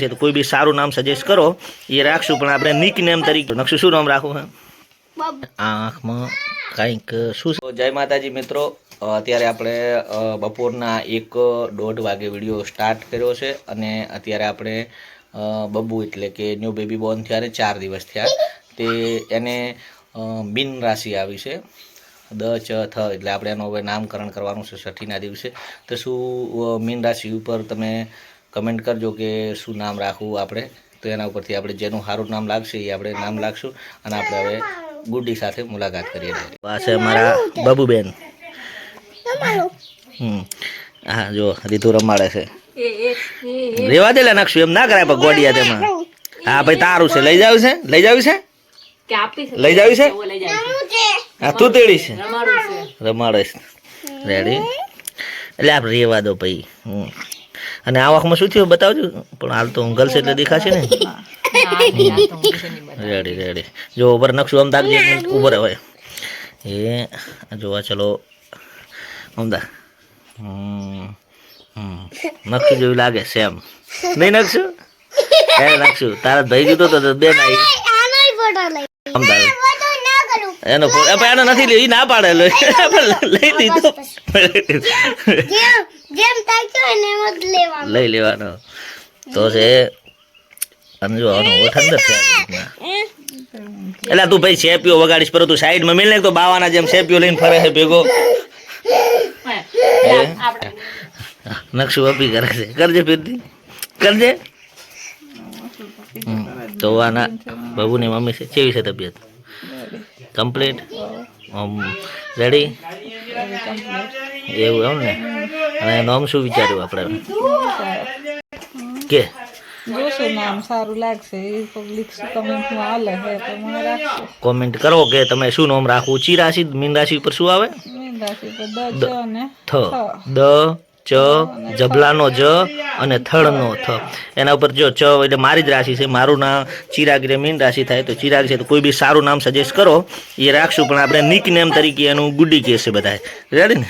છે તો કોઈ બી સારું નામ સજેસ્ટ કરો એ રાખશું. પણ આપણે નિક નેમ તરીકે નકશું શું નામ રાખવું આંખમાં કંઈક શું? જય માતાજી મિત્રો. અત્યારે આપણે બપોરના એક દોઢ વાગે વીડિયો સ્ટાર્ટ કર્યો છે અને અત્યારે આપણે બબ્બુ બબુ એટલે કે ન્યૂ બેબી બોર્ન થયા ચાર દિવસ થયા. તે એને બિન રાશિ આવી છે. દ ચ થ એટલે આપણે એનું હવે નામકરણ કરવાનું છે છઠ્ઠીના દિવસે. તો શું મીન રાશિ ઉપર તમે કમેન્ટ કરજો કે શું નામ રાખવું આપણે. તો એના ઉપરથી આપણે જેનું સારું નામ લાગશે એ આપણે નામ લાગશું અને આપણે હવે ગુડી સાથે મુલાકાત કરીએ આ છે મારા બાબુબેન. હમ. હા જો રીતુ રમાડે છે. રેવા દે નાખશું એમ ના કરાય પણ ગોડિયા તેમાં. હા ભાઈ તારું છે. લઈ જાવ છે? લઈ જાવ છે? લઈ જાવ છે? હા તું તેડી છે. છે. રમાડે છે. રેડી એટલે આપ રેવા દો ભાઈ. હમ. અને આ વખતમાં શું થયું બતાવજો? પણ હાલ તો ઊંઘલ છે એટલે દેખાશે ને. રેડી રેડી જો ઉપર નકશું આમ દાગજે ઉપર હવે એ જોવા ચલો. અમદા. હમ નકશું જેવું લાગે સેમ. નહીં નકશું? એ નકશું. તારા ભાઈ કીધું તો તો નાઈ. અમદાવાદ એનો ફોન એ પણ એનો નથી લે ઈ ના પાડે લો પણ લઈ દીધો. લઈ લેવાનો. તો છે અને જો ઓઠ અંદર છે. એટલે તું ભાઈ શેપિયો વગાડીશ પર તું સાઈડમાં મિલ ને તો બાવાના જેમ શેપિયો લઈને ફરે છે ભેગો. નકશું અપી કરે છે. કરજે ફીરથી. કરજે. તો આના બાબુની મમ્મી છે. કેવી છે તબિયત? કમ્પ્લીટ? રેડી એવું એમ ને અને નામ શું વિચાર્યું આપણે? કે? જોશું નામ સારું લાગશે. પબ્લિક શું કમેન્ટમાં હાલે છે તો મને રાખશે કોમેન્ટ કરો કે તમે શું નામ રાખવું? ઊંચી રાશિ મીન રાશિ ઉપર શું આવે? મીન રાશિ પર દ ચ અને થ દ ચ જબલાનો જ અને થળનો થ. એના ઉપર જો ચ એટલે મારી જ રાશિ છે. મારું નામ ચિરાગ રે મીન રાશિ થાય તો ચિરાગ છે તો કોઈ બી સારું નામ સજેસ્ટ કરો. એ રાખશું પણ આપણે નિક નેમ તરીકે એનું ગુડી કહેશે બધા રેડી ને?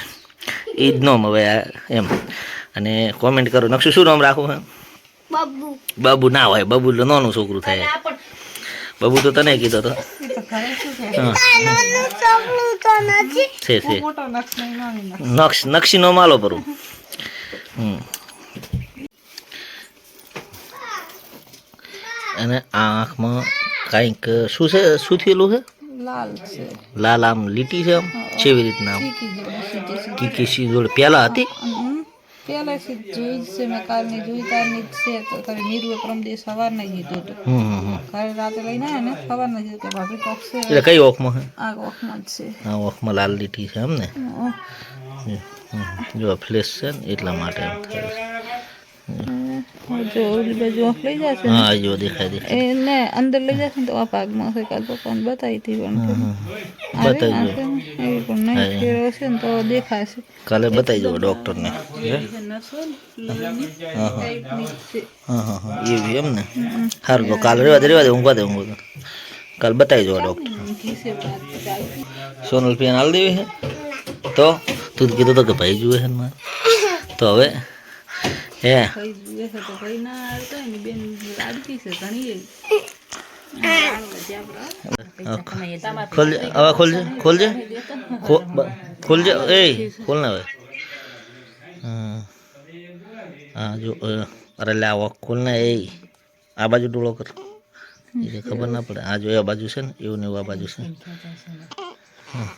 એ જ નોમ હવે એમ. અને કોમેન્ટ કરો. નકશું શું નામ રાખવું હે? બાબુ. ના હોય. બાબુ એટલે નાનું છોકરું થાય. બાબુ તો તને કીધો તો. છે? છે છે. નક્ષ નહીં નાની નક્ષ નક્ષ નક્ષીનો માલો પરું. અને આંખમાં કાંઈક શું છે? શું થયેલું છે? લાલ છે. લાલ આમ લીટી છે આમ? કેવી રીતના આમ? ચીકી જેવું સીધી સીધી કીકી સી જોડે. પહેલા હતી? પેલા છે જોઈ છે મેં કાલની જોઈ કાલની ની છે. તો તારે નીરુએ પરમ દિવસ સવારના કીધું હતું. હમ. રાતે લઈને આવ્યા ને? સવારના કીધું કે ભાભી કોક છે. એટલે કઈ ઓખમાં છે? આ ઓખમાં જ છે. આ ઓખમાં લાલ લીટી છે એમ ને. જો ફ્લેશ છે ને એટલા માટે જો ઓલી બાજુ આંખ લઈ જશે હા જો દેખાય દેખાય. એને અંદર લઈ જશે ને તો આ ભાગમાં હશે કાલ પપ્પાને બતાવી હતી પણ બતાવી દો. પણ નહીં ફેર હશે ને તો દેખાશે. કાલે બતાવી દો ડૉક્ટરને. હે? હા હા. હા એવી એમ ને? સારું તો કાલ રેવા દે રેવા દે ઊંઘવા દે ઊંઘવા દે. કાલ બતાવી દો ડૉક્ટર સોનલ પિયાન હાલ દેવી છે? તો? તું તો કીધું તો કે ભાઈ જુએ છે ને તો હવે હે. ખોલજે હવે ખોલજે ખોલજે. ખોલજે એ ખોલ ને હવે. હા જો અરે લે આવો ખોલ ને એ આ બાજુ ડોળો કર. એ ખબર ના પડે. આ જો આ બાજુ છે ને એવું ને એવું આ બાજુ છે. હા